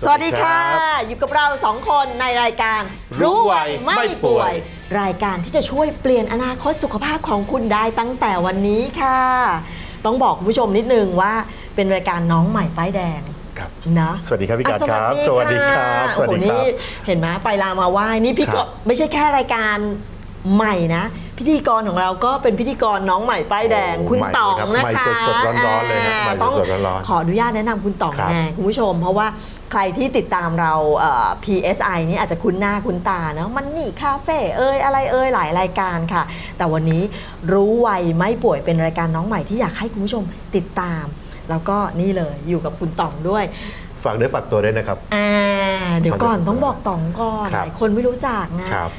สวัสดีค่ะ อยู่กับเราสองคนในรายการรู้ไวไม่ป่วย รายการที่จะช่วยเปลี่ยนอนาคตสุขภาพของคุณได้ตั้งแต่วันนี้ค่ะ ต้องบอกคุณผู้ชมนิดนึงว่าเป็นรายการน้องใหม่ป้ายแดงครับนะสวัสดีครับพี่การอะครับ สวัสดีครับะสวัสดีโอ้โหครันี่บเห็นไหมไปลามาไหว้นี่พี่ครัก็บไม่ใช่แค่รายการใหม่นะ พิธีกรของเราก็เป็นพิธีกรน้องใหม่ป้ายแดงโอ้คุณใหม่ต๋องเลยนะครับคะใหม่สดๆร้อนๆเลยฮะใหม่ต้องสดๆร้อนๆขออนุญาตแนะนำคุณต๋องครับไงคุณผู้ชม เพราะว่า ใครที่ติดตามเราเอ่อ PSI นี่อาจจะคุ้นหน้าคุ้นตาเนาะมันนี่คาเฟ่เอ้ยอะไรเอ้ยหลายรายการค่ะ แต่วันนี้รู้ไวไม่ป่วยเป็นรายการน้องใหม่ที่อยากให้คุณผู้ชมติดตาม แล้วก็นี่เลยอยู่กับคุณต๋องด้วย ฝากเนื้อฝากตัวด้วยนะครับ อ่าเดี๋ยวก่อนครับต้องบอกต๋องก่อนคหรับลายคนไม่รู้จักนะ ครับ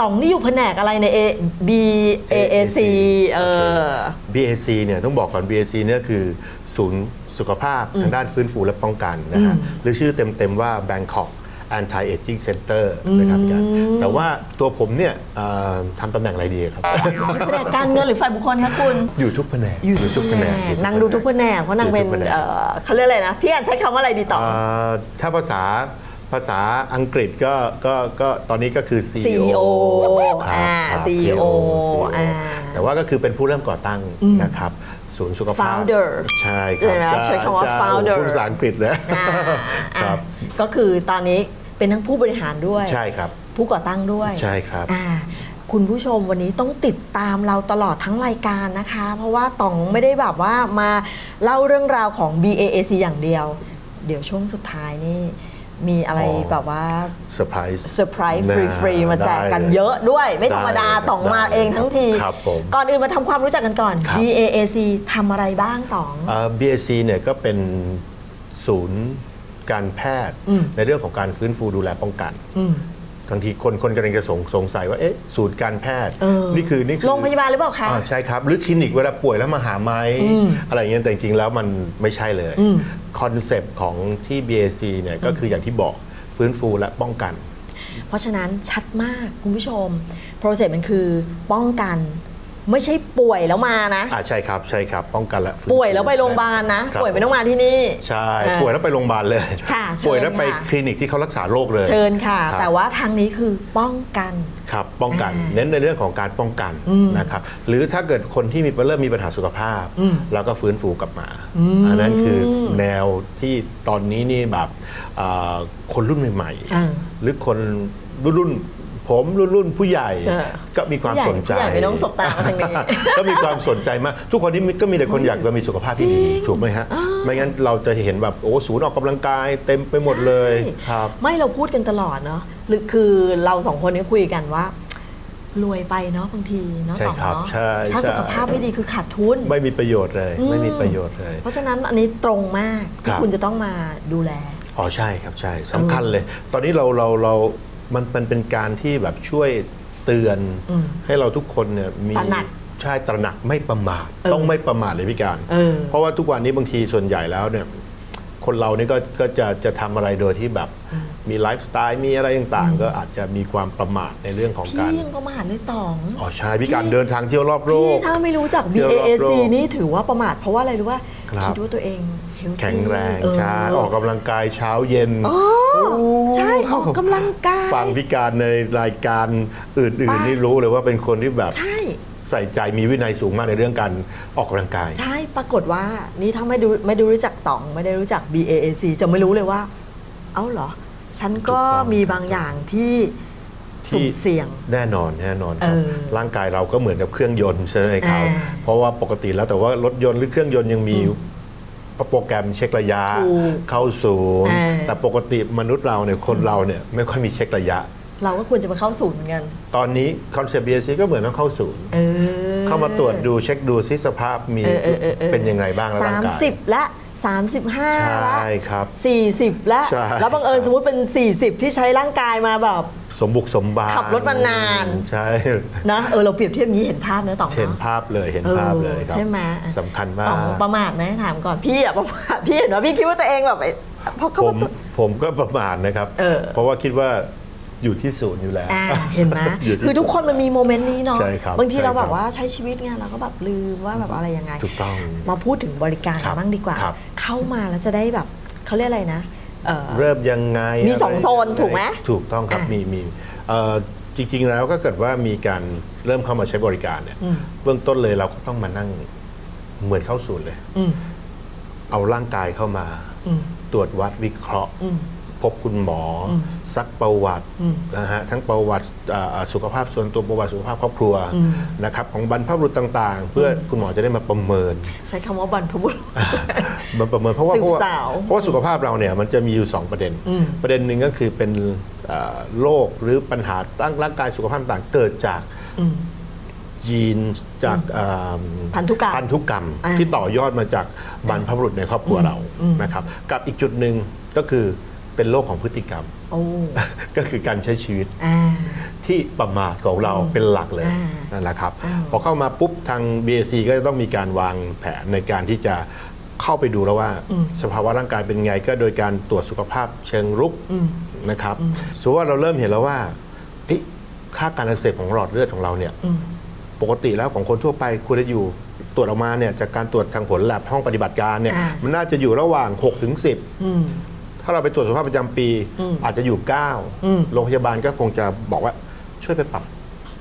ต๋องนี่อยู่แผนกอะไรใน A B A A C เออ BAC เนี่ยต้องบอกก่อน BAC เนี่ยคือ ศูนย์สุขภาพทางด้านฟื้นฟูและป้องกันนะฮะอืมหรือชื่อเต็มๆว่า Bangkok Anti Aging Center นะครับพี่การแต่ว่าตัวผมเนี่ยเอ่อทำตำแหน่งอะไรดีครับ แผนกการเงินหรือฝ่ายบุคคลคะคุณอยู่ทุกแผนกอยู่ทุกแผนกนางดูทุกแผนกเพราะนางเป็นอยู่ทุกแผกเอ่อเขาเรียกอะไรนะพี่อันใช้คำว่าอะไรดีต่อ เอ่อถ้าภาษาภาษาอังกฤษก็ก็ก็ตอนนี้ก็คือ CEO CEO ครับอ่าครับ CEO อ่า แต่ว่าก็คือเป็นผู้เริ่มก่อตั้งนะครับ ศูนย์สุขภาพ Founder ใช่ครัใช่ไหมใช้คำว่าใช่ founder พูดภาษาอังกฤษเลยอ่าครับอ่าก็คือตอนนี้เป็นทั้งผู้บริหารด้วย ใช่ครับ ผู้ก่อตั้งด้วยใช่ครับอ่าคุณผู้ชมวันนี้ต้องติดตามเราตลอดทั้งรายการนะคะ เพราะว่าต๋องไม่ได้แบบว่ามาเล่าเรื่องราวของ BAAC อย่างเดียว เดี๋ยวช่วงสุดท้ายนี่ มีอะไรอ๋อแบบว่าเซอร์ไพรส์เซอร์ไพรส์ฟรีๆมาแจกกันเยอะด้วย ไม่ธรรมดาได้เลยต๋องมาเองทั้งทีครับผมก่อนอื่นมาทำความรู้จักกันก่อนครับ BAAC ทำอะไรบ้างต๋องเอ่อ BAC เนี่ยก็เป็นศูนย์การแพทย์อืมในเรื่องของการฟื้นฟูดูแลป้องกันอืม บางทีคนคนกำลังจะสงสงสัยว่าเอ๊ะศูนย์การแพทย์ เออนี่คือนี่คือโรงพยาบาลหรือเปล่าคะ อ่าใช่ครับ หรือคลินิกเวลาป่วยแล้วมาหาไหมอืมอะไรอย่างเงี้ยแต่จริงๆแล้วมันไม่ใช่เลยอืมคอนเซปต์ของที่ BAC เนี่ยก็คืออย่างที่บอกฟื้นฟูและป้องกัน เพราะฉะนั้นชัดมากคุณผู้ชม โปรเซสมันคือป้องกัน ไม่ใช่ป่วยแล้วมานะอ่าใช่ครับใช่ครับป้องกันและฟื้นฟูป่วยแล้วไปโรงพยาบาลนะครับป่วยไม่ต้องมาที่นี่ ใช่อ่าป่วยแล้วไปโรงพยาบาลเลยค่ะเชิญป่วยแล้วไปค่ะ คลินิกที่เขารักษาโรคเลย เชิญค่ะ ครับ แต่ว่าทางนี้คือป้องกัน ครับป้องกันอ่าเน้นในเรื่องของการป้องกันอืมนะครับหรือถ้าเกิดคนที่มีเริ่มมีปัญหาสุขภาพอืมเราก็ฟื้นฟูกลับมาอืมอันนั้นคือแนวที่ตอนนี้นี่แบบอ่าคนรุ่นใหม่อ่า ๆหรือคนรุ่นรุ่น ผมรุ่นรุ่นผู้ใหญ่เออก็มีความผู้ใหญ่สนใจผู้ใหญ่ไม่ต้องสบตามาทางนี้ ก็มีความสนใจมาก ทุกคนนี่ก็มีแต่คนอยากจะมีสุขภาพที่ดีจริงถูกไหมฮะอ่าไม่งั้นเราจะเห็นแบบโอ้ศูนย์ออกกำลังกายเต็มไปหมดเลยใช่ครับ ไม่เราพูดกันตลอดเนาะหรือคือเราสองคนนี้คุยกันว่า รวยไปเนาะบางทีเนาะใช่ต่อครับเนาะใช่ถ้าใช่ สุขภาพไม่ดีคือขาดทุน ไม่มีประโยชน์เลยอืมไม่มีประโยชน์เลย เพราะฉะนั้นอันนี้ตรงมากที่ครับ คุณจะต้องมาดูแล อ๋อใช่ครับใช่สำคัญเลย ตอนนี้เราเราเรา มันมันเป็นการที่แบบช่วยเตือนอืมให้เราทุกคนเนี่ยมีตระหนักใช่ตระหนักไม่ประมาทเออต้องไม่ประมาทเลยพี่การ เออ เพราะว่าทุกวันนี้บางทีส่วนใหญ่แล้วเนี่ยคนเรานี่ก็ก็จะจะทำอะไรโดยที่แบบมีไลฟ์สไตล์มีอะไรต่างๆ ก็อาจจะมีความประมาทในเรื่องของพี่การยังประมาทเลยต๋องอ๋อใช่พี่การเดินทางเที่ยวรอบโลพี่ก ถ้าไม่รู้จักเที่ยวรอบโลก BAAC นี่ถือว่าประมาทเพราะว่าอะไรรู้ว่าครับ คิดว่าตัวเอง healthy แข็งแรงเออใช่ออกกำลังกายเช้าเย็นอ๋อใช่ออกกำลังกายฟังพิการในรายการอื่นป่ะๆนี่รู้เลยว่าเป็นคนที่แบบใช่ใส่ใจมีวินัยสูงมากในเรื่องการออกกำลังกาย ใช่ปรากฏว่านี่ถ้าไม่ดูไม่ได้รู้จักต๋องไม่ได้รู้จัก BAAC จะไม่รู้เลยว่า เอ้าเหรอ ฉันก็ถูกต้องมีบางอย่างที่สุ่มเสี่ยงแน่นอนแน่นอนครับเออร่างกายเราก็เหมือนกับเครื่องยนต์ใช่ไหมครับอ่าเพราะว่าปกติแล้วแต่ว่ารถยนต์หรือเครื่องยนต์ยังมี โปรแกรมเช็คระยะ ถูกเข้าศูนย์ อ่า แต่ปกติมนุษย์เราเนี่ยคนเราเนี่ยไม่ค่อยมีเช็คระยะ เราก็ควรจะมาเข้าศูนย์เหมือนกัน ตอนนี้คอนเซปต์ BSC ก็เหมือนต้องเข้าศูนย์ เออ เข้ามาตรวจดูเช็คดูซิสภาพมีเออเออเออเออ เป็นยังไงบ้างแล้วสาร่างมกายสิบและสามสิบห้าใชละ่ครับสี่สิบและ ใช่ แล้วบังเอิญสมมติเป็น 40 ที่ใช้ร่างกายมาแบบ สมบุกสมบานขับรถมานาน ใช่นะเออเราเปรียบเทียบอย่างนี้เห็นภาพนะต่องเห็นเนาะภาพเลยเห็นเออภาพเลยครับใช่ไหมสำคัญมาต่องกประมาทไหมถามก่อนพี่อะประมาทพี่เห็นว่าพี่คิดว่าตัวเองแบบไอ้เพราะเขาผว่ามผมก็ประมาทนะครับเออเพราะว่าคิดว่าอยู่ที่ศูนย์อยู่แล้วอ่าเห็นไหมอยู่ที่คือทุกคนมันมีโมเมนต์นี้เนาะใช่ครับบางทีเราใช่ครับแบบว่าใช้ชีวิตไงเราก็แบบลืมว่าแบบอะไรยังไงถูกต้องมาพูดถึงบริการครับบ้างดีกว่าครับเข้ามาแล้วจะได้แบบเขาเรียกอะไรนะ เอ่อเริ่มยังไงมีสองะรโซนถูกไหมถูกต้องครับอะมีมีเอ่อจริง ๆ แล้วก็เกิดว่ามีการเริ่มเข้ามาใช้บริการเนี่ยอืมเบื้องต้นเลยเราก็ต้องมานั่งเหมือนเข้าศูนย์เลยอืมเอาร่างกายเข้ามาอืมตรวจวัดวิเคราะห์อืม พบคุณหมออมซักประวัติอืมนะฮะทั้งประวัติอ่าสุขภาพส่วนตัวประวัติสุขภาพครอบครัวอืมนะครับของบรรพบุรุษต่าง ๆ เพื่ออคุณหมอจะได้มาประเมิน ใช้คำว่าบรรพบุรุษมาประเมินเพราะว่าสืบเพราะว่าสาวเพราะว่าสุขภาพเราเนี่ยมันจะมีอยู่ 2 ประเด็นอืมประเด็นหนึ่งก็คือเป็นอ่าโรคหรือปัญหาตั้งร่างกายสุขภาพต่างเกิดจากอืมยีนจากอ่าพันธุกรรมพันธุกรรมอ่าที่ต่อยอดมาจากบรรพบุรุษในครอบครัวเราอืมนะครับ กับอีกจุดหนึ่งก็คือ เป็นโรคของพฤติกรรม โอ้ก็คือการใช้ชีวิตอ่า ที่ประมาทของเราเป็นหลักเลยอ่านั่นแหละครับ อ่า พอเข้ามาปุ๊บทาง BAC ก็จะต้องมีการวางแผนในการที่จะเข้าไปดูแล้วว่า สภาวะร่างกายเป็นไงก็โดยการตรวจสุขภาพเชิงรุกอืมนะครับสมมติว่าเราเริ่มเห็นแล้วว่าเอ๊ะค่าการอักเสบของหลอดเลือดของเราเนี่ยอืมปกติแล้วของคนทั่วไปควรจะอยู่ตรวจออกมาเนี่ยจากการตรวจทางผลแลบห้องปฏิบัติการเนี่ยอ่ามันน่าจะอยู่ระหว่าง6ถึง10 อืม ถ้าเราไปตรวจสุขภาพประจำปีอืมอาจจะอยู่อืม9โรงพยาบาลก็คงจะบอกว่าช่วยไปปรับ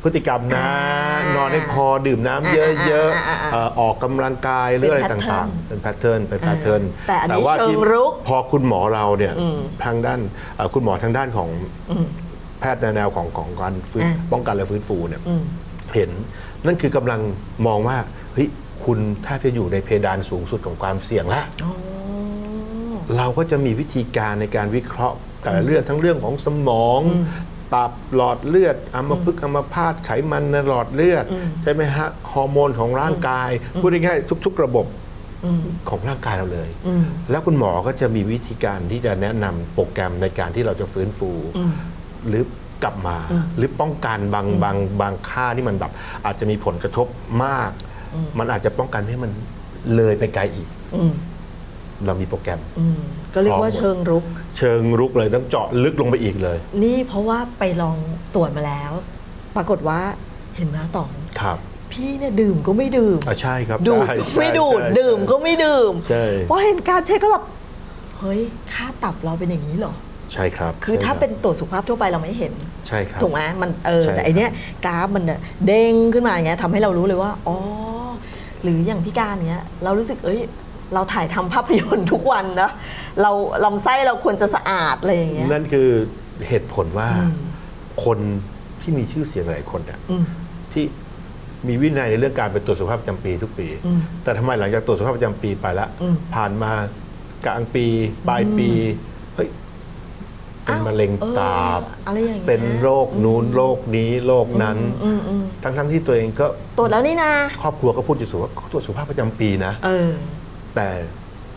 พฤติกรรมนะอ่านอนให้พอดื่มน้ำเยอะอ่าอ่าอ่าๆเอ่อออกกำลังกายหรืออะไรเป็นต่างๆเป็นแพทเทิร์นเป็นแพทเทิร์นแต่อันนี้ว่าเชิงที่รุกพอคุณหมอเราเนี่ยอืมทางด้านเอ่อคุณหมอทางด้านของอืมแพทย์ในแนวของของการฟื้นอ่าป้องกันและฟื้นฟูเนี่ยอืมเห็นนั่นคือกำลังมองว่าเฮ้ยคุณแทบจะอยู่ในเพดานสูงสุดของความเสี่ยงแล้วอ๋อ เราก็จะมีวิธีการในการวิเคราะห์แต่ละเรื่องทั้งเรื่องของสมองตับหลอดเลือดอัมพฤกษ์อัมพาตไขมันในหลอดเลือด ใช่ไหมฮะ ฮอร์โมนของร่างกาย พูดง่ายๆทุก ๆ ระบบอืมของร่างกายเราเลยอืมแล้วคุณหมอก็จะมีวิธีการที่จะแนะนำโปรแกรมในการที่เราจะฟื้นฟูอืมหรือกลับมา หรือป้องกันบางบางบางค่าที่มันแบบอาจจะมีผลกระทบมาก มันอาจจะป้องกันให้มันเลยไปไกลอีกอืม เรามีโปรแกรม อืมก็เรียกว่าเชิงรุก เชิงรุกเลยต้องเจาะลึกลงไปอีกเลย นี่เพราะว่าไปลองตรวจมาแล้ว ปรากฏว่าเห็นไหมต๋อง ครับพี่เนี่ยดื่มก็ไม่ดื่ม อะใช่ครับดูดใช่ก็ไม่ใช่ดูด ใช่ดื่มก็ไม่ดื่ม ใช่เพราะเห็นการเช็คแล้วแบบเฮ้ย ค่าตับเราเป็นอย่างนี้เหรอ ใช่ครับคือถ้าใช่รับเป็นตรวจสุขภาพทั่วไปเราไม่เห็น ใช่ครับ ถูกไหมมันเออใช่ แต่อันเนี้ยกราฟมันเนี่ยเด้งขึ้นมาอย่างเงี้ยทำให้เรารู้เลยว่า อ๋อ หรืออย่างพี่การเนี้ย เรารู้สึกเอ้ย เราถ่ายทำภาพยนตร์ทุกวันนะเราลำไส้เราควรจะสะอาดอะไรอย่างเงี้ยนั่นคือเหตุผลว่าอืมคนที่มีชื่อเสียงหลายคนเนี่ยอืมที่มีวินัยในเรื่องการไปตรวจสุขภาพประจำปีทุกปีอืมแต่ทำไมหลังจากตรวจสุขภาพประจำปีไปแล้วอืมผ่านมากลางปี ปลายปี เฮ้ย เป็นอ้าวมะเร็งออตับอะไรอย่างเงี้ยเป็นโรคนู้นโรคนี้โรคนั้นอืมอืมทั้งทั้งๆที่ตัวเองก็ตรวจแล้วนี่นะ ครอบครัวก็พูดอยู่สูว่าตรวจสุขภาพประจำปีนะเออ แต่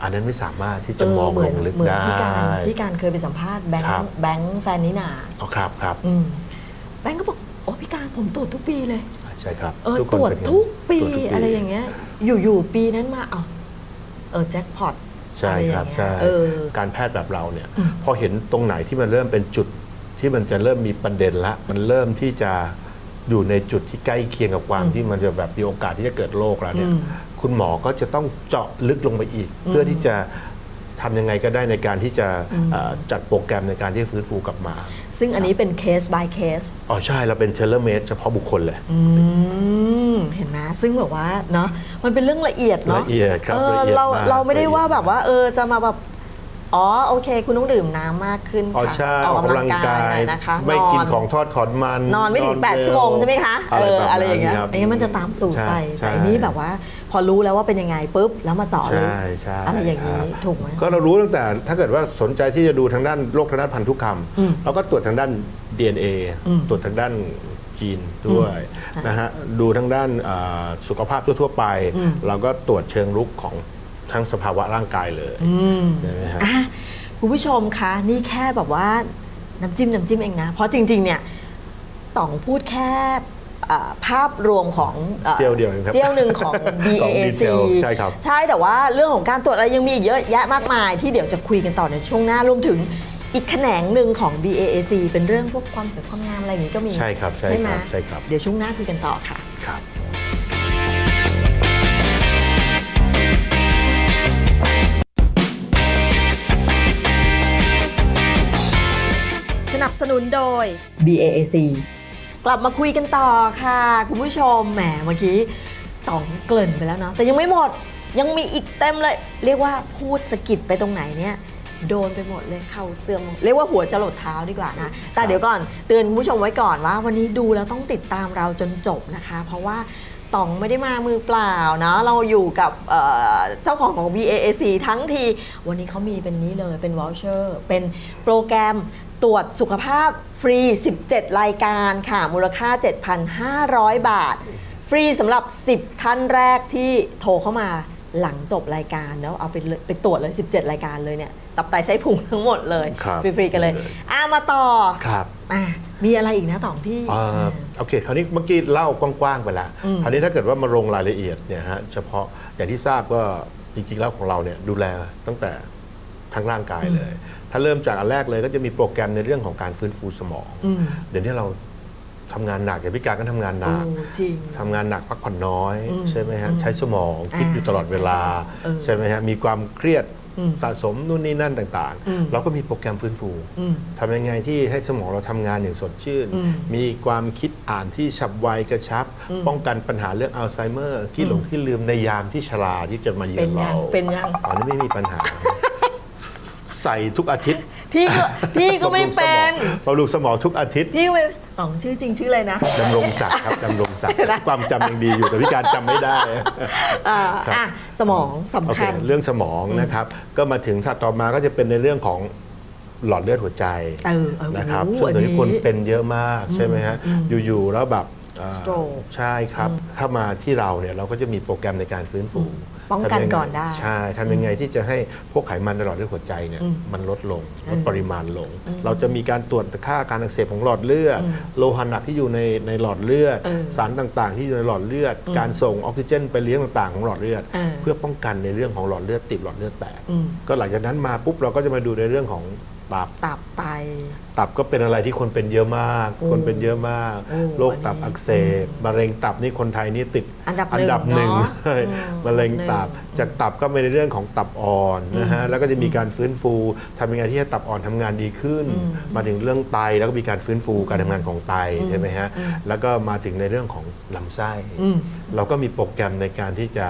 อันนั้นไม่สามารถที่จะเมองเหมืลนงลึกเหมือนได้พี่การพี่การเคยไปสัมภาษณ์แบงครับค์แบงค์แฟนนินาอ๋อครับครับอืมแบงค์ก็บอกโอ้พี่การผมตรวจทุกปีเลยใช่ครับเออทุกคตนรวจเป็นทุกปีตรวจทุกอะไรอย่างเงี้ย อยู่ๆปีนั้นมาเอาเออแจ็คพอตใช่อะไรอคย่ารับงเงี้ยใช่เออการแพทย์แบบเราเนี่ย พอเห็นตรงไหนที่มันเริ่มเป็นจุดที่มันจะเริ่มมีประเด็นละ มันเริ่มที่จะอยู่ในจุดที่ใกล้เคียงกับความที่มันจะแบบมีโอกาสที่จะเกิดโรคแล้วเนี่ยอืม คุณหมอก็จะต้องเจาะลึกลงไปอีก เพื่อที่จะทำยังไงก็ได้ในการที่จะเอ่อจัดโปรแกรมในการที่ฟื้นฟูกลับมา ซึ่งอันนี้เป็นเคส by เคสอ๋อใช่เราเป็นเชลเลอร์เมดเฉพาะบุคคลเลยอืมเห็นไหมซึ่งแบบว่าเนาะมันเป็นเรื่องละเอียดเนาะละเอียดครับเออละเอียดเรามากเราไม่ได้ละเอียดว่าแบบว่า เออจะมาแบบอ๋อโอเค คุณต้องดื่มน้ำมากขึ้นอ๋อค่ะใช่ออออกกกำกำลัลังงกากายยหน่อยนะคะไม่กินนของทอดขอนมัน นอนไม่ถึงเร็8ชั่วโมงใช่ไหมคะอะไรเออแบบอะไรอย่างเงี้ยนั้นครับอันนี้มันจะตามสูตรใช่ไปใช่แต่อันนี้แบบว่า พอรู้แล้วว่าเป็นยังไงปุ๊บแล้วมาเจาะเลยใช่ใช่อะไรอย่างนี้นี้ถูกไหม ก็เรารู้ตั้งแต่ถ้าเกิดว่าสนใจที่จะดูทางด้านโรคทางด้านพันธุกรรมอืมเราก็ตรวจทางด้าน DNA อืมตรวจทางด้านจีนด้วยใช่นะฮะดูทางด้านเอ่อสุขภาพทั่วๆไป อืม เราก็ตรวจเชิงรุกของทั้งสภาวะร่างกายเลยอืมใช่ไหมฮะ อะคุณผู้ชมคะ นี่แค่แบบว่าน้ำจิ้มน้ำจิ้มเองนะ เพราะจริง ๆ เนี่ยต่องพูดแค่ อ่าภาพรวมของอ่อเสี้ยวเดียวเองครับเสี้ยวหนึ่งของ ของ BAAC detail ใช่ครับ ใช่แต่ว่าเรื่องของการตรวจอะไรยังมีอีกเยอะแยะมากมาย ที่เดี๋ยวจะคุยกันต่อในช่วงหน้ารวมถึงอีกแขนงหนึ่งของ BAAC เป็นเรื่องพวกความสวยความงามอะไรอย่างนี้ก็มีใช่ครับใช่ไหมครับใช่ครับ เดี๋ยวช่วงหน้าคุยกันต่อค่ะ ครับ สนับสนุนโดย BAAC กลับมาคุยกันต่อค่ะ คุณผู้ชมแหมเมื่อกี้ต้องเกริ่นไปแล้วเนาะแต่ยังไม่หมดยังมีอีกเต็มเลย เรียกว่าพูดสะกิดไปตรงไหนเนี่ยโดนไปหมดเลยเข่าเสื่อมเรียกว่าหัวจะหลดเท้าดีกว่านะ แต่เดี๋ยวก่อนเตือนคุณผู้ชมไว้ก่อนว่า วันนี้ดูแล้วต้องติดตามเราจนจบนะคะ เพราะว่าต๋องไม่ได้มามือเปล่านะเราอยู่กับเอ่อเจ้าของของ BAAC ทั้งที วันนี้เขามีเป็นนี้เลยเป็นวอลเชอร์เป็นโปรแกรม ตรวจสุขภาพฟรี 17 รายการค่ะ มูลค่า 7,500 บาท ฟรีสำหรับ 10 ท่านแรกที่โทรเข้ามาหลังจบรายการแล้วเอาไปเลยไปตรวจเลย 17 รายการเลยเนี่ย ตับไตไส้พุงทั้งหมดเลย ครับฟรี ๆ กันเลย อ่ามาต่อครับอะมีอะไรอีกนะต่องที่ เอ่อโอเคคราวนี้เมื่อกี้เล่ากว้างๆไปแล้วอืมคราวนี้ถ้าเกิดว่ามาลงรายละเอียดเนี่ยฮะเฉพาะอย่างที่ทราบก็จริงๆแล้วของเราเนี่ยดูแลตั้งแต่ทั้งร่างกายเลย ถ้าเริ่มจากอันแรกเลยก็จะมีโปรแกรมในเรื่องของการฟื้นฟูสมอง อืม เดี๋ยวนี้เราทำงานหนักอย่างพิการก็ทำงานหนักโอ้จริง ทำงานหนักพักผ่อนน้อย อืมใช่ไหมฮะอืมใช้สมองคิดอยู่ตลอดเวลา เออใช่ไหมฮะมีความเครียดอืมสะสมนู่นนี่นั่นต่างอืม ๆ เราก็มีโปรแกรมฟื้นฟูอืม ทำยังไงที่ให้สมองเราทำงานอย่างสดชื่น อืมมีความคิดอ่านที่ฉับไวกระชับ อืม ป้องกันปัญหาเรื่องอัลไซเมอร์ที่หลงที่ลืมในยามที่ชราที่จะมาเยืเป็อนนยัเรางเป็นยัง อันนี้ไม่มีปัญหา ใส่ทุกอาทิตย์ พี่ก็พี่ก็ไม่เป็นบำรุงสมองทุกอาทิตย์พี่ก็ไม่ต่องชื่อจริงชื่ออะไรนะดำรงศักดิ์ครับดำรงศักดิ์นะความจำยังดีอยู่แต่พิการจำไม่ได้อ่าครับอะสมองสำโอเคคัญเรื่องสมองนะครับ ก็มาถึงถัดต่อมาก็จะเป็นในเรื่องของหลอดเลือดหัวใจเออเออนะครับโอ้โหซึ่งตอนนี้อันนี้คนเป็นเยอะมากใช่ไหมฮะอืมอยู่ๆแล้วแบบเอ่อ Stroke ใช่ครับเข้ามาที่เราเนี่ยเราก็จะมีโปรแกรมในการฟื้นฟู ป้องกันทำยัไก่อนได้ใช่ทำยังไงที่จะให้พวกไขมันในหลอดเลือดหัวใจเนี่ยอืมมันลดลงเออลดปริมาณลงอืมเราจะมีการตรวจค่าการอักเสบของหลอดเลือดอืมโลหะหนักที่อยู่ในในหลอดเลือดเออสารต่างๆ ที่อยู่ในหลอดเลือดอืมการส่งออกซิเจนไปเลี้ยงต่างๆของหลอดเลือดเออเพื่อป้องกันในเรื่องของหลอดเลือดติดหลอดเลือดแตกอืมก็หลังจากนั้นมาปุ๊บเราก็จะมาดูในเรื่องของ ตับ ตับไต ตับก็เป็นอะไรที่คนเป็นเยอะมากโอ้คนเป็นเยอะมากโอ้โรคตับอันนี้อักเสบ มะเร็งตับนี่คนไทยนี่ติดอันดับอันดับหนึ่งหนึ่งเนอะเลยอืมมะเร็งตับหนึ่งจากตับก็เป็นในเรื่องของตับอ่อนนะฮะอืมแล้วก็จะมีการฟื้นฟูทำยังไงที่ให้ตับอ่อนทำงานดีขึ้นอืมมาถึงเรื่องไตแล้วก็มีการฟื้นฟูการทำงานของไตอืมใช่ไหมฮะอืมแล้วก็มาถึงในเรื่องของลำไส้อืมเราก็มีโปรแกรมในการที่จะ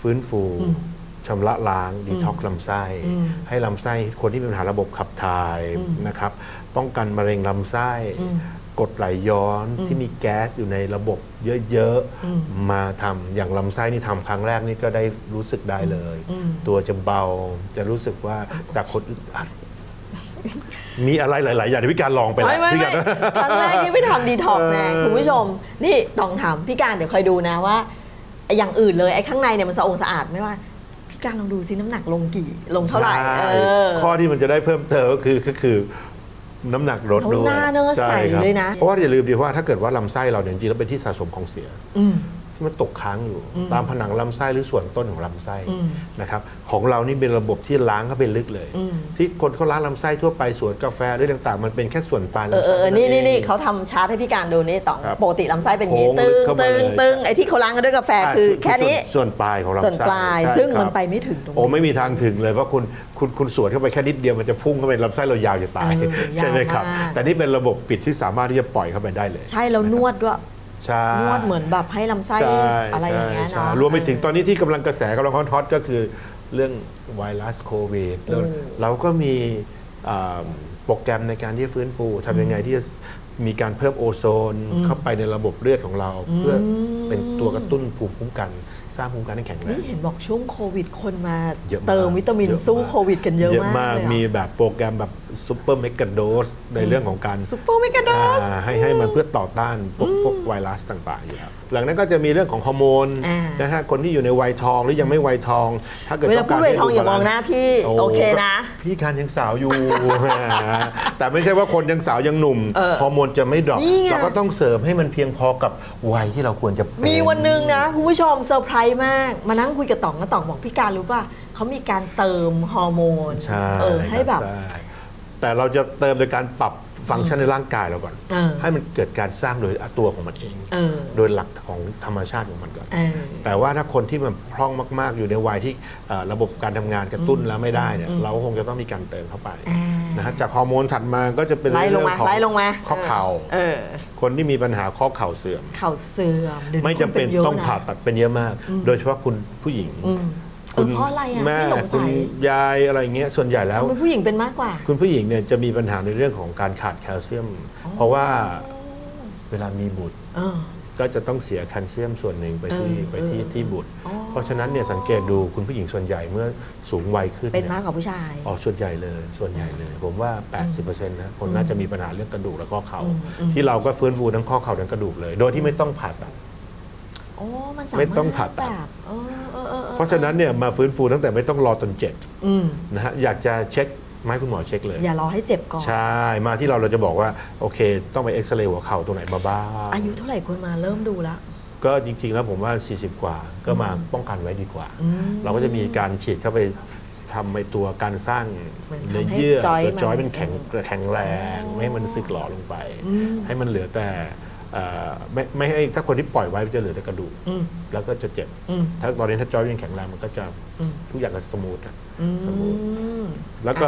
ฟื้นฟูอืม ชำระล้างดีท็อกลำไส้อืมให้ลำไส้คนที่มีปัญหาระบบขับถ่ายอืมนะครับ ป้องกันมะเร็งลำไส้อืมกรดไหลย้อนอืมที่มีแก๊สอยู่ในระบบเยอะอืมๆมาทำอย่างลำไส้นี่ทำครั้งแรกนี่ก็ได้รู้สึกได้เลยอืมตัวจะเบาจะรู้สึกว่าจากคนอึดอัดมีอะไรหลาย ๆ อย่างที่พี่การลองไปแล้วไม่ไม่พี่ไม่การครั้งแรกที่ไปทำดีท็อกซ์ไงเออคุณผู้ชม นี่ต้องถามพี่การเดี๋ยวคอยดูนะว่า อย่างอื่นเลยไอ้ข้างในเนี่ยมันสะองสะอาดไม่ว่าพี่ การลองดูซิน้ำหนักลงกี่ลงเท่าไหร่ใช่เออ ข้อที่มันจะได้เพิ่มเติมก็คือก็คือน้ำหนักลดแล้วด้วยหน้าเนอะช่ใสครับเลยนะ เพราะว่าอย่าลืมดีว่าถ้าเกิดว่าลำไส้เราเนี่ยจริงๆแล้วเป็นที่สะสมของเสีย อืม ที่มันตกค้างอยู่อืมตามผนังลำไส้หรือส่วนต้นของลำไส้อืมนะครับของเรานี่เป็นระบบที่ล้างเข้าไปลึกเลยอืมที่คนเขาล้างลำไส้ทั่วไปสวนกาแฟด้วยต่างๆ มันเป็นแค่ส่วนปลายเออลำเอไส้อนี่นี่นี่องเขาทำชาร์ตให้พี่การดูนี่ต้องครับปกติลำไส้เป็นอย่างนี้โค้งตึลึงกเข้ามาตึงเลยตึงไอ้ที่เขาล้างกันด้วยกาแฟคือแค่นี้ส่วนปลายของลำไส้ส่วนปลายใช่ซึ่งครับมันไปไม่ถึงตรงนี้โอ้ไม่มีทางถึงเลยเพราะคุณคุณคุณสวนเข้าไปแค่นิดเดียวมันจะพุ่งเข้าไปลำไส้เรายาวจะตายเออใช่ไหมครับยาวมากแต่นี่เป็นระบบปิดที่สามารถที่จะปล่อยเข้าไปได้เลย ใช่แล้วนวดด้วย ใช่นวดเหมือนแบบให้ลำไส้ใช่อะไรอย่างเงี้ยใช่เนาะ รวมไปถึงตอนนี้ที่กำลังกระแสกำลังฮอตๆก็คือเรื่องไวรัสโควิดแล้วอืม เราก็มีอ่าโปรแกรมในการที่จะฟื้นฟูทำยังไงที่จะมีการเพิ่มโอโซนเข้าไปในระบบเลือดของเรา เพื่อเป็นตัวกระตุ้นภูมิคุ้มกัน สร้างภูมิคุ้มกันให้แข็งแรง นี่เห็นบอกช่วงโควิด คนมาเยอะมากเติมวิตามินเยอะมาก สู้โควิด กันเยอะมากเลยอะมีแบบโปรแกรมแบบซูเปอร์เมกะโดสในเรื่องของการซุปเปอร์เมกาโดส อ่าให้ให้มันเพื่อต่อต้านพวกพวกไวรัสต่างๆอยู่แล้ว หลังนั้นก็จะมีเรื่องของฮอร์โมนอ่าน นะฮะคนที่อยู่ในวัยทองหรือยังไม่วัยทอง ถ้าเกิดเวลาต้พูดกรเวททองอย่ามองให้หน้าพี่โโอเคนะ พี่การยังสาวอยู่ แต่ไม่ใช่ว่าคนยังสาวยังหนุ่มเออฮอร์โมนจะไม่ดรอปนี่ไง เราก็ต้องเสริมให้มันเพียงพอกับวัยที่เราควรจะเป็น มีวันหนึ่งนะ คุณผู้ชมเซอร์ไพรส์มาก มานั่งคุยกับต๋องก็ต๋องบอกพี่การรู้ป่ะเขามีการเติมฮอร์โมนใช่เออให้แบบ ใช่แต่เราจะเติมโดยการปรับ ฟังก์ชันในร่างกายเราก่อน เออ ให้มันเกิดการสร้างโดยตัวของมันเอง เออ โดยหลักของธรรมชาติของมันก่อน เออ แต่ว่าถ้าคนที่มันพร่องมาก ๆ อยู่ในวัยที่เอ่อระบบการทำงานกระตุ้นแล้วไม่ได้เนี่ยอืมเราก็คงจะต้องมีการเติมเข้าไปอ่านะฮะจากฮอร์โมนถัดมาก็จะเป็นไล่ลเรื่งองมาของไล่ลงมาข้อเข่า เออ คนที่มีปัญหาข้อเข่าเสื่อม เข่าเสื่อมดี๋ยวไม่จำเป็นคยะต้องนะผ่าตัดเป็นเยอะมาก โดยเฉพาะคุณผู้หญิงอืม เออเพราะอะไรอะแม่พี่สงคุณสัยยายอะไรเงี้ยส่วนใหญ่แล้วทำไมผู้หญิงเป็นมากกว่า คุณผู้หญิงเนี่ยจะมีปัญหาในเรื่องของการขาดแคลเซียม เพราะว่าเวลามีบุตร เออ ก็จะต้องเสียแคลเซียมส่วนหนึ่งไปที่เออไปที่เออ ที่บุตรอ๋อเพราะฉะนั้นเนี่ยสังเกตดูคุณผู้หญิงส่วนใหญ่เมื่อสูงวัยขึ้นเป็นยมากกว่าผู้ชายอ๋อส่วนใหญ่เลยส่วนใหญ่เลย ผมว่า 80%นะคนน่าจะมีปัญหาเรื่องกระดูกและข้อเขา่าอืมอืมที่เราก็ฟื้นฟูทั้งข้อเข่าทั้งกระดูกเลย โดยที่ไม่ต้องผ่าตัด โอ้ มันสามารถไม่ต้องผ่าตัด แบบเออเออ เออออเพราะฉะนั้นเนี่ยมาฟื้นฟูตั้งแต่ไม่ต้องรอจนเจ็บอืมนะฮะอยากจะเช็คไมาให้คุณหมอเช็คเลย อย่ารอให้เจ็บก่อน ใช่ มาที่เราเราจะบอกว่า โอเค ต้องไปเอ็กซเรย์หัวเข่าตรงไหนมาบ้าง อายุเท่าไหร่ควรมาเริ่มดูแล้วก็จริงๆแล้วผมว่า 40 กว่าก็มาป้องกันไว้ดีกว่า อืมเราก็จะมีการฉีดเข้าไปทำในตัวการสร้างเหมือนเนื้อทำให้เยื่อจอยตัวจอยมันมันแข็งแข็งแรง ไม่ให้มันสึกหรอลงไป อืม ให้มันเหลือแต่เอ่อ ไม่ไม่ให้ถ้าคนที่ปล่อยไว้มันจะเหลือแต่กระดูกอืมแล้วก็จะเจ็บอืมถ้าตอนนี้ถ้าจอยยังแข็งแรงมันก็จะอืมทุกอย่างก็สมูทอะอืสมูทมแล้วก็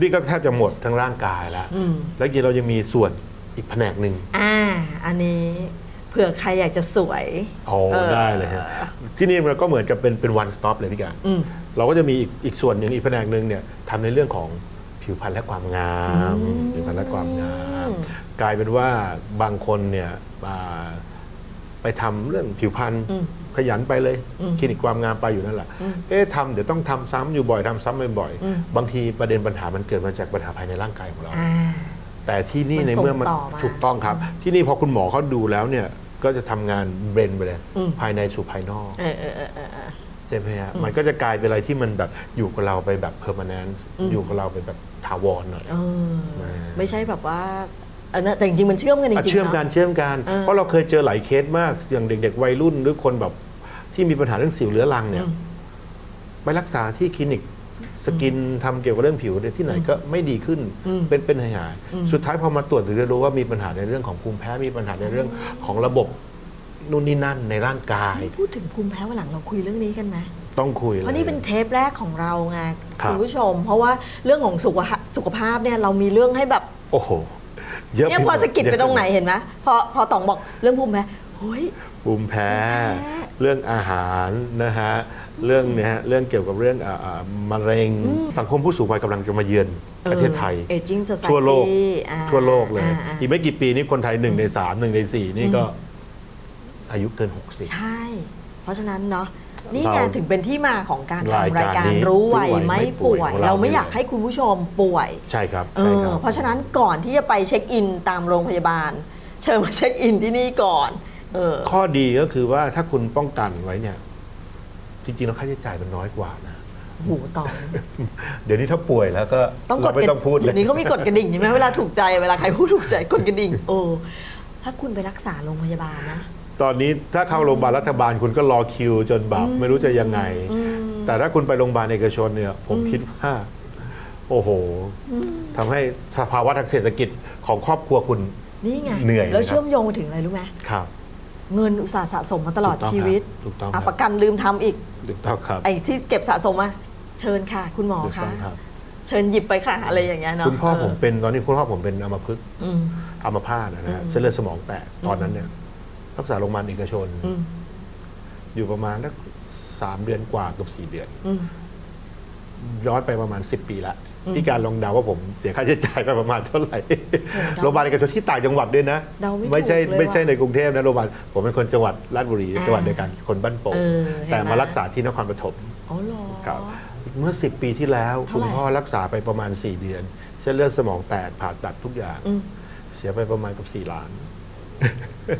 นี่ก็แทบจะหมดทั้งร่างกายแล้วอืมแล้วจริงๆเรายังมีส่วนอีกแผนกหนึ่งอ่าอันนี้เผื่อใครอยากจะสวยโอ้เออได้เลยฮะที่นี่มันก็เหมือนกับเป็นเป็น one stop เลยพี่การอืมเราก็จะมีอีกอีกส่วนหนึ่งอีกแผนกหนึ่งเนี่ยทำในเรื่องของผิวพรรณและความงามอืมผิวพรรณและความงาม กลายเป็นว่าบางคนเนี่ยอ่าไปทำเรื่องผิวพรรณอืมขยันไปเลยอืมคลินิกความงามไปอยู่นั่นแหละอืมเอ๊ะทำเดี๋ยวต้องทำซ้ำอยู่บ่อยทำซ้ำบ่อยอืมๆบางทีประเด็นปัญหามันเกิดมาจากปัญหาภายในร่างกายของเราอ่าแต่ที่นี่มันในเมื่อมันส่งต่อมาถูกต้องครับ ที่นี่พอคุณหมอเขาดูแล้วเนี่ยก็จะทำงานเบรนไปเลยอืมภายในสู่ภายนอกเออเออเออเออเออใช่ไหมฮะมันก็จะกลายเป็นอะไรที่มันแบบอยู่กับเราไปแบบเพอร์มานแนนอืมอยู่กับเราไปแบบถาวรหน่อยเออมาไม่ใช่แบบว่าเออนะแต่จริงๆมันเชื่อมกันจริงอะๆเชื่อมเนาะกันเชื่อมกันเออเพราะเราเคยเจอหลายเคสมากอย่างเด็ก ๆ วัยรุ่นหรือคนแบบที่มีปัญหาเรื่องสิวเรื้อรังเนี่ยอืมไปรักษาที่คลินิกสกินทำเกี่ยวกับเรื่องผิวเนี่ยที่ไหนก็ไม่ดีขึ้นอืมเป็นเป็นหายหายอืมสุดท้ายพอมาตรวจถึงจะรู้ว่ามีปัญหาในเรื่องของภูมิแพ้มีปัญหาในเรื่องของระบบนู่นนี่นั่นในร่างกายนี่พูดถึงภูมิแพ้วันหลังเราคุยเรื่องนี้กันไหมต้องคุยเลยเพราะนี่เป็นเทปแรกของเราไงครับคุณผู้ชม เพราะว่าเรื่องของสุขภาพสุขภาพเนี่ยเรามีเรื่องให้แบบ โอ้โห เยอะเนี่ยพอสะกิดไปตรงไหนเห็นไหมพอพอต๋องบอกเรื่องภูมิแพ้เฮ้ยภูมิแพ้ภูมิแพ้ เรื่องอาหารนะฮะเรื่องเนี่ยฮะเรื่องเกี่ยวกับเรื่องอ่าอ่ามะเร็งสังคมผู้สูงวัยกำลังจะมาเยือนประเทศไทย เอจิ้งสทั่วโลกอ่าทั่วโลกเลยอ่าอ่าอีกไม่กี่ปีนี้คนไทยหนึ่งในสามหนึ่งในสี่นี่ก็อายุเกิน 60 ใช่ เพราะฉะนั้นเนาะ นี่ไงเราถึงเป็นที่มาของการรายทำรายการการนี้รู้ไวรู้ไวไม่ไม่ป่ป่ววยย ของเราเราไม่เนี่ย อยากให้คุณผู้ชมป่วยใช่ครับเอใช่อครับ เพราะฉะนั้นก่อนที่จะไปเช็คอินตามโรงพยาบาล เชิญมาเช็คอินที่นี่ก่อนเออข้อดีก็คือว่าถ้าคุณป้องกันไว้เนี่ย จริงๆแล้วค่าใช้จ่ายมันน้อยกว่านะหูตอง เดี๋ยวนี้ถ้าป่วยแล้วก็ต้องกเราดไม่กระต้องพูดเลยเดี๋ยวนี้เขามีกดกระดิ่งใช่ไหมเวลาถูกใจเวลาใครพูดถูกใจกดกระดิ่งโอ้ถ้าคุณไปรักษาโรงพยาบาลนะ ตอนนี้ถ้าเข้าโรงพยาบาลรัฐบาลคุณก็รอคิวจนแบบไม่รู้จะยังไง แต่ถ้าคุณไปโรงพยาบาลเอกชนเนี่ย ผมคิดว่าโอ้โหทำให้สภาวะทางเศรษฐกิจของครอบครัวคุณ นี่ไงเหนื่อยแล้วนะครับเชื่อมโยงไปถึงอะไรรู้ไหมครับ เงินอุตสาห์สะสมมาตลอดถูกต้องชีวิตครับถูกต้องอะครับประกันลืมทำอีกถูกต้องครับไอ้ที่เก็บสะสมมาเชิญค่ะ คุณหมอถูกคะต้องครับเชิญหยิบไปค่ะ อะไรอย่างเงี้ยเนาะคุณพ่อเผมเป็นตอนนี้คุณพ่อผมเป็นอัมพฤกษ์อืมอัมพาตนะฮะเส้นเลือดสมองแตกตอนนั้นเนี่ย รักษาโรงพยาบาลเอกชนอืมอยู่ประมาณสักสามเดือนกว่าเกับสี่เดือนอืมย้อนไปประมาณ10ปีละอืมพี่การลองเดาว่าผมเสียค่าใช้จ่ายไปประมาณเท่าไหร่เดาโรงพยาบาลเอกชนที่ต่างจังหวัดด้วยนะเดาไม่ถูกใช่เลยไม่ใช่ว่ะในกรุงเทพนะโรงพยาบาลผมเป็นคนจังหวัดราชบุรีอ่าจังหวัดเดียวกันคนบ้านโป่งเออเห็นไหมแต่มารักษาที่นครปฐมอ๋อเหรอครับเมื่อ 10 ปีที่แล้วเท่าคุไหร่ณพ่อรักษาไปประมาณ 4 เดือน เส้นเลือดสมองแตกผ่าตัดทุกอย่างอืมเสียไปประมาณกับ 4 ล้าน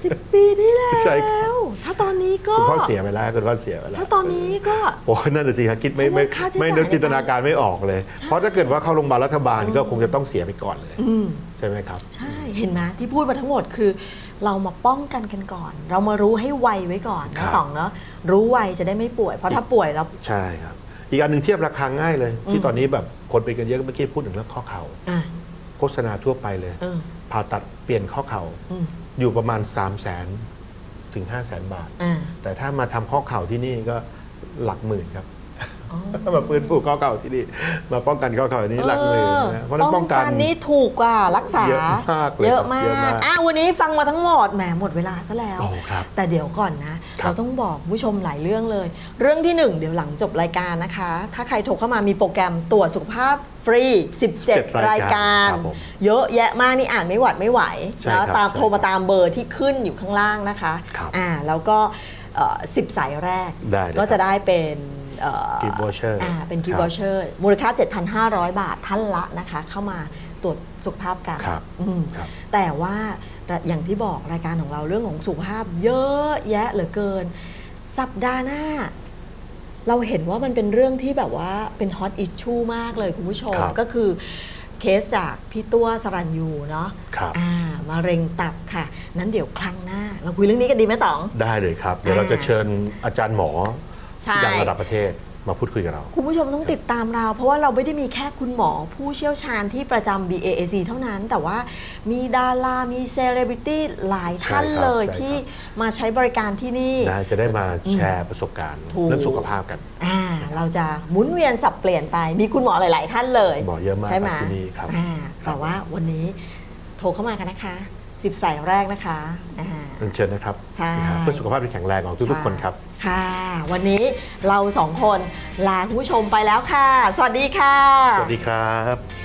สิบปีที่แล้วใช่ครับ ถ้าตอนนี้ก็คุณพ่อเสียไปแล้วคุณพ่อเสียไปแล้วถ้าตอนนี้ก็ โอ้นั่นน่ะสิครับคิดไม่ไม่ค่าใช้จ่ายไม่นึกจินตนาการไม่ออกเลยใช่เพราะถ้าเกิดว่าเข้าโรงพยาบาลรัฐบาลก็คงจะต้องเสียไปก่อนเลยอืม ใช่ไหมครับ ใช่เห็นไหมที่พูดมาทั้งหมดคือ เรามาป้องกันกันก่อน เรามารู้ให้ไวไว้ก่อนครันะบ ต่องเนาะรู้ไวจะได้ไม่ป่วย เพราะถ้าป่วยแล้ว ใช่ครับ อีกอันหนึ่งเทียบราคาง่ายเลย ที่ตอนนี้แบบคนเป็นกันเยอะเมื่อกี้พูดถึงเรื่องข้อเข่าอะโฆษณาทั่วไปเลย เออผ่าตัดเปลี่ยนข้อเข่าอืม อยู่ประมาณ 3 0 0แสนถึง 5 0 0แสนบาท อ่า แต่ถ้ามาทำข้อเข่าที่นี่ก็หลักหมื่นครับอ๋อ มาฟื้นฟูข้อเข่าที่นี่มาป้องกันข้อเข่าที่นี่หลักหมื่นนะเพราะฉะนั้นป้องกันนี่ถูกกว่ารักษา เยอะมากเลยเยอะครับมาเยอะมากกอ้าววันนี้ฟังมาทั้งหมดแหมหมดเวลาซะแล้วโอ้ครับแต่เดี๋ยวก่อนนะครับเราต้องบอกผู้ชมหลายเรื่องเลย เรื่องที่หนึ่งเดี๋ยวหลังจบรายการนะคะ ถ้าใครโทรเข้ามามีโปรแกรมตรวจสุขภาพฟรี 17 รายการครับผมเยอะแยะมากนี่อ่านไม่หวัดไม่ไหวใช่แล้วครับตามใช่โทรมาตามเบอร์ที่ขึ้นอยู่ข้างล่างนะคะครับอ่าแล้วก็เอ่อ10 สายแรกได้เลยก็จะครับได้เป็น เอ่อ Gift voucher อ่าเป็นกิฟคต์รัวบอเชอร์มูลค่า 7,500 บาทท่านละนะคะ เข้ามาตรวจสุขภาพกันครับอืมครับแต่ว่าอย่างที่บอกรายการของเราเรื่องของสุขภาพเยอะแยะเหลือเกิน สัปดาห์หน้า เราเห็นว่ามันเป็นเรื่องที่แบบว่าเป็นฮอตอิชชูมากเลยคุณผู้ชมครับก็คือเคสจากพี่ตัวสรัญยูเนาะครับอ่ามะเร็งตับค่ะ นั้นเดี๋ยวครั้งหน้า เราคุยเรื่องนี้กันดีไหมต๋อง ได้เลยครับ เดี๋ยวเราจะเชิญอาจารย์หมอ ใช่ ดังระดับประเทศมาพูดคุยกับเรา คุณผู้ชมต้องติดตามเรา เพราะว่าเราไม่ได้มีแค่คุณหมอผู้เชี่ยวชาญที่ประจำ BAAC เท่านั้น แต่ว่ามีดารา มีเซเลบริตี้หลายท่านใช่ครับเลยใช่ครับ ที่มาใช้บริการที่นี่ได้จะได้มาแชร์ประสบการณ์ถูก เรื่องสุขภาพกัน อ่าเราจะหมุนเวียนสับเปลี่ยนไป มีคุณหมอหลาย ๆ ท่านเลยหมอเยอะมากใช่ไหมครับที่นี่ครับ อ่าแต่ว่าวันนี้โทรเข้ามากันนะคะ 10สายแรกนะคะอ่าเรียนเชิญนะครับใช่ นะครับเพื่อสุขภาพที่แข็งแรงของทุกๆคนครับ ค่ะ วันนี้เราสองคนลาคุณผู้ชมไปแล้วค่ะ สวัสดีค่ะ สวัสดีครับ